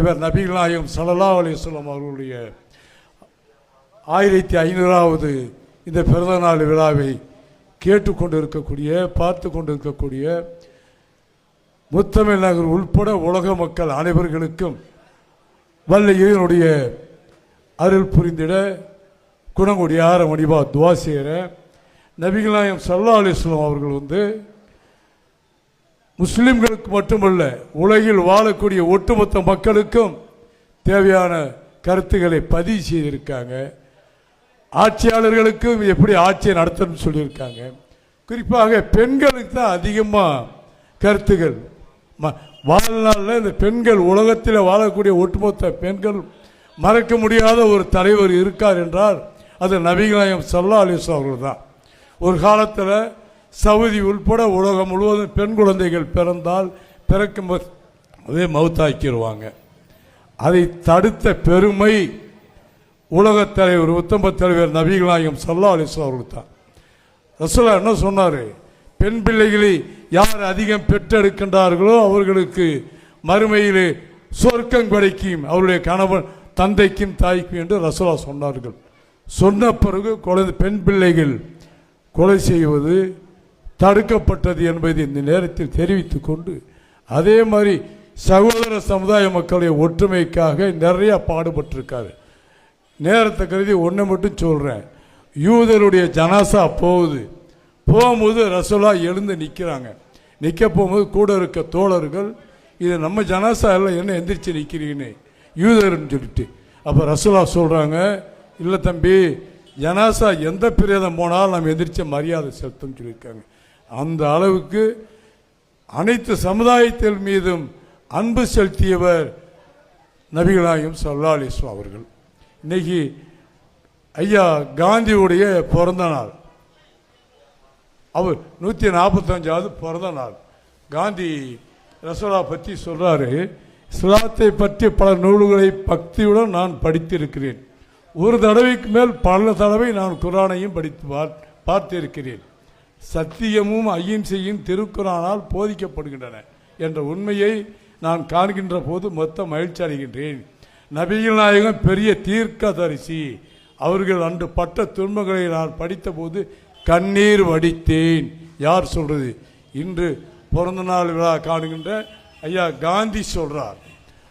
இவர் நபிகள் நாயகம் அலிஸ்லாம் அவர்களுடைய ஆயிரத்தி ஐநூறாவது இந்த பிறந்தநாள் விழாவை கேட்டுக்கொண்டிருக்கக்கூடிய பார்த்து கொண்டிருக்கக்கூடிய முத்தமிழ் நகர் உள்பட உலக மக்கள் அனைவர்களுக்கும் வல்ல இறைவனுடைய அருள் புரிந்திட குணங்குடியார மணிபா துவா செய்கிற நபிகள் நாயகம் சல்லா அலிஸ்லாம் அவர்கள் வந்து முஸ்லிம்களுக்கு மட்டுமல்ல உலகில் வாழக்கூடிய ஒட்டுமொத்த மக்களுக்கும் தேவையான கருத்துக்களை பதிவு செய்திருக்காங்க. ஆட்சியாளர்களுக்கும் எப்படி ஆட்சியை நடத்தணும்னு சொல்லியிருக்காங்க. குறிப்பாக பெண்களுக்கு தான் அதிகமாக கருத்துகள் ம- வாழ்நாளில் இந்த பெண்கள் உலகத்தில் வாழக்கூடிய ஒட்டுமொத்த பெண்கள் மறக்க முடியாத ஒரு தலைவர் இருக்கார் என்றால் அது நபிகளாயம் சல்லா அலிஸ்லாம் அவர்கள் தான். ஒரு காலத்தில் சவுதி உள்பட உலகம் முழுவதும் பெண் குழந்தைகள் பிறந்தால் பிறக்கும் அதே மவுத்தாக்கிடுவாங்க அதை தடுத்த பெருமை உலகத் தலைவர் உத்தம தலைவர் நபிகளாயம் சல்லா அலிஸ்லாம் அவர்கள் தான் ரசூலா என்ன சொன்னார்? பெண் பிள்ளைகளை யார் அதிகம் பெற்றெடுக்கின்றார்களோ அவர்களுக்கு மறுமையிலே சொர்க்கம் கிடைக்கும் அவருடைய கணவன் தந்தைக்கும் தாய்க்கும் என்று ரசோலா சொன்னார்கள். சொன்ன பிறகு குழந்தை பெண் பிள்ளைகள் கொலை செய்வது தடுக்கப்பட்டது என்பதை இந்த நேரத்தில் தெரிவித்து கொண்டு அதே மாதிரி சகோதர சமுதாய மக்களுடைய ஒற்றுமைக்காக நிறையா பாடுபட்டிருக்காரு. நேரத்தை கருதி ஒன்று மட்டும் சொல்கிறேன் யூதருடைய ஜனாசா போகுது. போகும்போது ரசோலா எழுந்து நிற்கிறாங்க நிற்க போகும்போது கூட இருக்க தோழர்கள் இது நம்ம ஜனாசா இல்லை என்ன எந்திரிச்சு நிற்கிறீங்கன்னு யூதர்னு சொல்லிட்டு. அப்போ ரசோலா சொல்கிறாங்க இல்லை தம்பி ஜனாசா எந்த பிரேதம் போனாலும் நம்ம எந்திரிச்ச மரியாதை செலுத்தம் சொல்லியிருக்காங்க. அந்த அளவுக்கு அனைத்து சமுதாயத்தின் மீதும் அன்பு செலுத்தியவர் நபிகளாயும் சல்லா அலிஸ்வா அவர்கள். இன்னைக்கு ஐயா காந்தியுடைய பிறந்த நாள். அவர் நூற்றி நாற்பத்தஞ்சாவது பிறந்த நாள். காந்தி ரசோலா பற்றி சொல்கிறாரு இஸ்லாத்தை பற்றி பல நூல்களை பக்தியுடன் நான் படித்திருக்கிறேன். ஒரு தடவைக்கு மேல் பல தடவை நான் குரானையும் படித்து பார்த்திருக்கிறேன். சத்தியமும் அகிம்சையும் திருக்குறானால் போதிக்கப்படுகின்றன என்ற உண்மையை நான் காண்கின்ற போது மொத்த மகிழ்ச்சி அடைகின்றேன். நபிகள் நாயகம் பெரிய தீர்க்கதரிசி. அவர்கள் அன்று பட்ட துன்பங்களை நான் படித்தபோது கண்ணீர் வடித்தேன். யார் சொல்றது? இன்று பிறந்த நாள் விழா காணுகின்ற ஐயா காந்தி சொல்றார்.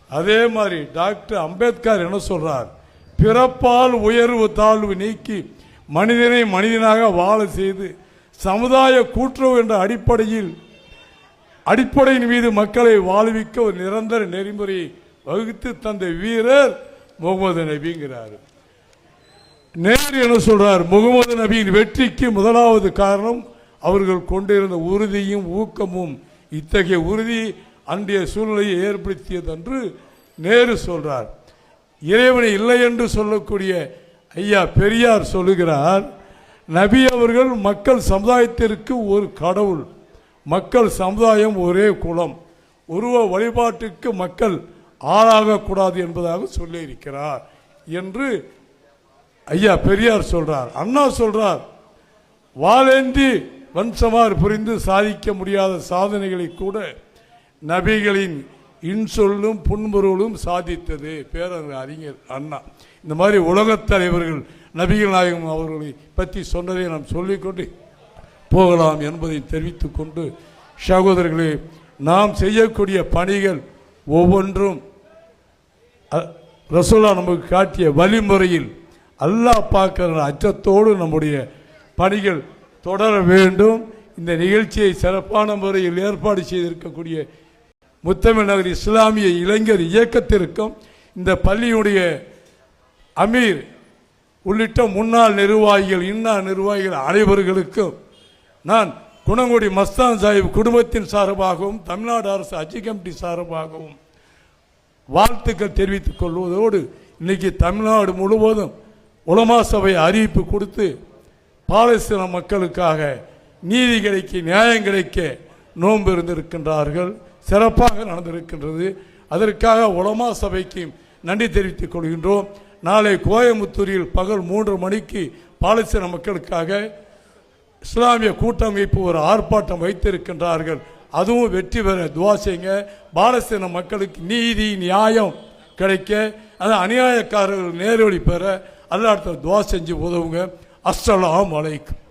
அதே மாதிரி டாக்டர் அம்பேத்கர் என்ன சொல்றார்? பிறப்பால் உயர்வு தாழ்வு நீக்கி மனிதனை மனிதனாக வாழ செய்து சமுதாய கூட்டுறவு என்ற அடிப்படையில் அடிப்படையின் மீது மக்களை வாழ்விக்க ஒரு நிரந்தர நெறிமுறையை வகுத்து தந்த வீரர் முகமது நபிங்கிறார். நேரு என்ன சொல்றார்? முகமது நபியின் வெற்றிக்கு முதலாவது காரணம் அவர்கள் கொண்டிருந்த உறுதியும் ஊக்கமும். இத்தகைய உறுதி அன்றைய சூழ்நிலையை ஏற்படுத்தியது என்று நேரு சொல்றார். இறைவனை இல்லை என்று சொல்லக்கூடிய ஐயா பெரியார் சொல்லுகிறார் நபி அவர்கள் மக்கள் சமுதாயத்திற்கு ஒரு கடவுள். மக்கள் சமுதாயம் ஒரே குலம். உருவ வழிபாட்டுக்கு மக்கள் ஆளாகக்கூடாது என்பதாக சொல்லியிருக்கிறார் என்று ஐயா பெரியார் சொல்றார். அண்ணா சொல்றார் வாழேந்தி வம்சமார் புரிந்து சாதிக்க முடியாத சாதனைகளை கூட நபிகளின் இன்சொல்லும் புன்முருளும் சாதித்தது. பேரறிஞர் அறிஞர் அண்ணா. இந்த மாதிரி உலகத் தலைவர்கள் நபிகள் நாயகம் அவர்களை பற்றி சொன்னதை நாம் சொல்லிக்கொண்டு போகலாம் என்பதை தெரிவித்து கொண்டு சகோதரர்களே நாம் செய்யக்கூடிய பணிகள் ஒவ்வொன்றும் அ- நமக்கு காட்டிய வழிமுறையில் அல்லாஹ் பார்க்கிற அச்சத்தோடு நம்முடைய பணிகள் தொடர வேண்டும். இந்த நிகழ்ச்சியை சிறப்பான முறையில் ஏற்பாடு செய்திருக்கக்கூடிய முத்தமிழ் நகர் இஸ்லாமிய இளைஞர் இயக்கத்திற்கும் இந்த பள்ளியுடைய அமீர் உள்ளிட்ட முன்னாள் நிர்வாகிகள் இன்னா நிர்வாகிகள் அனைவர்களுக்கும் நான் குணங்குடி மஸ்தான் சாஹிப் குடும்பத்தின் சார்பாகவும் தமிழ்நாடு அரசு அஜி கமிட்டி சார்பாகவும் வாழ்த்துக்கள் தெரிவித்துக் கொள்வதோடு இன்னைக்கு தமிழ்நாடு முழுவதும் உலமா சபை அறிவிப்பு கொடுத்து பாலஸ்தீன மக்களுக்காக நீதி கிடைக்க நியாயம் கிடைக்க நோன்பு இருந்திருக்கின்றார்கள். சிறப்பாக நடந்திருக்கின்றது. அதற்காக உலமா சபைக்கு நன்றி தெரிவித்துக் கொள்கின்றோம். நாளை கோயம்புத்தூரில் பகல் மூன்று மணிக்கு பாலஸ்தீன மக்களுக்காக இஸ்லாமிய கூட்டமைப்பு ஒரு ஆர்ப்பாட்டம் வைத்திருக்கின்றார்கள். அதுவும் வெற்றி பெற துவா செய்யுங்க. பாலஸ்தீன மக்களுக்கு நீதி நியாயம் கிடைக்க அது அநியாயக்காரர்கள் நேரடி பெற அல்லாட்ட துவா செஞ்சு உதவுங்க. அஸ்ஸலாம் வலைக்கும்